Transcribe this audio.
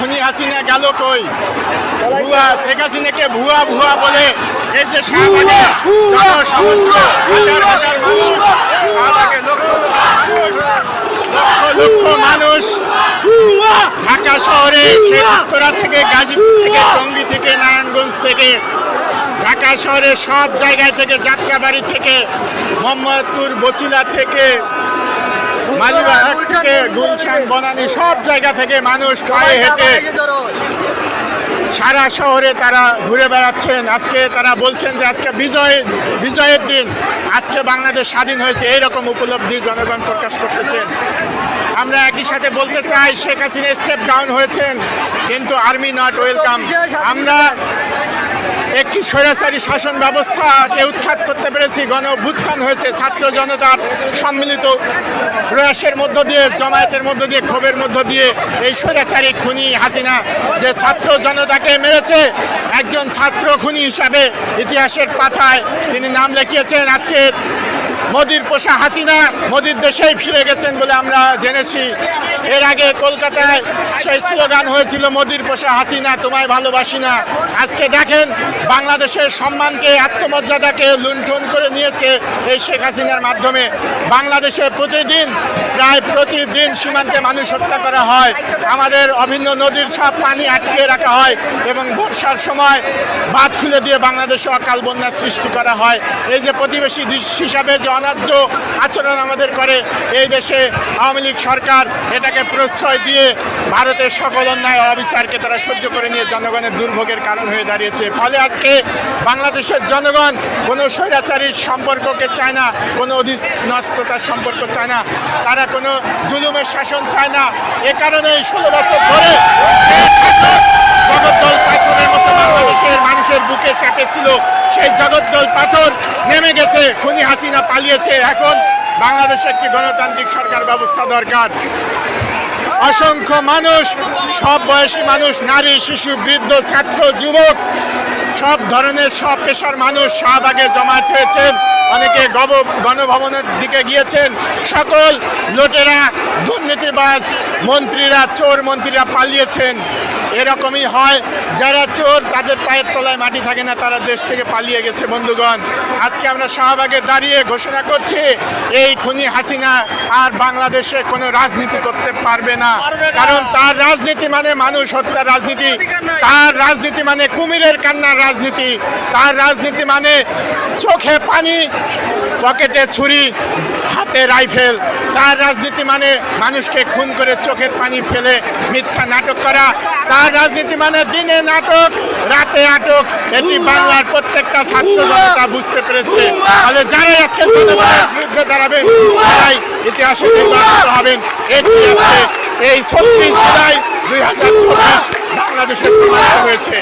খুনি হাসিনা গেল কই? ভুয়া শেখ হাসিনাকে ভুয়া ভুয়া বলে এই যে শাহবাগে জনসমুদ্র হাজার হাজার মানুষ শাহবাগে লক্ষ মানুষ লক্ষ লক্ষ মানুষ। ঢাকা শহরে শেখপুরা থেকে গাজীপুর থেকে টঙ্গী থেকে নারায়ণগঞ্জ থেকে ঢাকা শহরের সব জায়গায় থেকে যাত্রাবাড়ি থেকে মোহাম্মদপুর বছিলা থেকে মালিবাগ থেকে গুলশান বনানী সব জায়গা থেকে মানুষ পায়ে হেঁটে সারা শহরে তারা ঘুরে বেড়াচ্ছেন। আজকে তারা বলছেন যে আজকে বিজয় বিজয়ের দিন। আজকে বাংলাদেশ স্বাধীন হয়েছে এইরকম উপলব্ধি জনগণ প্রকাশ করতেছেন। আমরা একই সাথে বলতে চাই শেখ হাসিনা স্টেপ ডাউন হয়েছেন কিন্তু আর্মি নট ওয়েলকাম আমরা একটি স্বৈরাচারী শাসন ব্যবস্থাকে উৎখাত করতে পেরেছি, গণ অভ্যুত্থান হয়েছে, ছাত্র জনতার সম্মিলিত প্রয়াসের মধ্য দিয়ে, জমায়েতের মধ্য দিয়ে, ক্ষোভের মধ্য দিয়ে এই স্বৈরাচারী খুনি হাসিনা যে ছাত্র জনতাকে মেরেছে, একজন ছাত্র খুনি হিসাবে ইতিহাসের পাথায় তিনি নাম লিখিয়েছেন আজকে মোদির পোষা হাসিনা। মোদির দেশেই ফিরে গেছেন বলে আমরা জেনেছি। এর আগে কলকাতায় সেই স্লোগান হয়েছিল, মোদির পোষা হাসিনা, তোমায় ভালোবাসি না। আজকে দেখেন, বাংলাদেশের সম্মানকে, আত্মমর্যাদাকে লুণ্ঠন করে নিয়েছে এই শেখ হাসিনার মাধ্যমে। বাংলাদেশে প্রতিদিন, প্রায় প্রতিদিন সীমান্তে মানুষ হত্যা করা হয়। আমাদের অভিন্ন নদীর সব পানি আটকে রাখা হয় এবং বর্ষার সময় বাঁধ খুলে দিয়ে বাংলাদেশে অকাল বন্যা সৃষ্টি করা হয়। এই যে প্রতিবেশী হিসাবে যে অনার্য আচরণ আমাদের করে, এই দেশে আওয়ামী লীগ সরকার এটাকে প্রশ্রয় দিয়ে ভারতের সকল অন্যায় অবিচারকে তারা সহ্য করে নিয়ে জনগণের দুর্ভোগের কারণ হয়ে দাঁড়িয়েছে। ফলে আজকে বাংলাদেশের জনগণ কোনো স্বৈরাচারীর সম্পর্ককে চায় না, কোনো অধীনস্থতার সম্পর্ক চায় না, তারা কোনো জুলুমের শাসন চায় না। এ কারণেই ষোলো বছর ধরে জগদ্দল পাথরের মতো বাংলাদেশের মানুষের বুকে চাপেছিল সেই জগদ্দল পাথর নেমে গেছে, খুনি হাসিনা পালিয়েছে। এখন বাংলাদেশে একটি গণতান্ত্রিক সরকার ব্যবস্থা দরকার। অসংখ্য মানুষ, সব বয়সী মানুষ, নারী, শিশু, বৃদ্ধ, ছাত্র, যুবক, সব ধরনের, সব পেশার মানুষ শাহবাগে জমায়েত হয়েছেন অনেকে গব, গণভবনের দিকে গিয়েছেন। সকল লোটেরা দুর্নীতিবাজ মন্ত্রীরা, চোর মন্ত্রীরা পালিয়েছেন। এরকমই হয়। যারা চোর তাদের পায়ের তলায় মাটি থাকে না তারা দেশ থেকে পালিয়ে গেছে বন্ধুগণ। আজকে আমরা শাহবাগে দাঁড়িয়ে ঘোষণা করছি এই খুনি হাসিনা আর বাংলাদেশে কোনো রাজনীতি করতে পারবে না। কারণ তার রাজনীতি মানে মানুষ হত্যার রাজনীতি। তার রাজনীতি মানে কুমিরের কান্নার রাজনীতি। তার রাজনীতি মানে চোখে পানি পকেটে ছুরি হাতে রাইফেল। তার রাজনীতি মানে মানুষকে খুন করে চোখের পানি ফেলে মিথ্যা নাটক করা। তার রাজনীতি মানে দিনে নাটক রাতে আটক। এটি বাংলার প্রত্যেকটা ছাত্র জনতা বুঝতে পেরেছে। তাহলে যারাই আছেন জনগণের বিরুদ্ধে দাঁড়াবেন। তারাই ইতিহাসে নির্বাচিত হবেন। এটি আছে এই ছত্রিশ জুলাই দুই হাজার চব্বিশ বাংলাদেশে প্রমাণিত হয়েছে।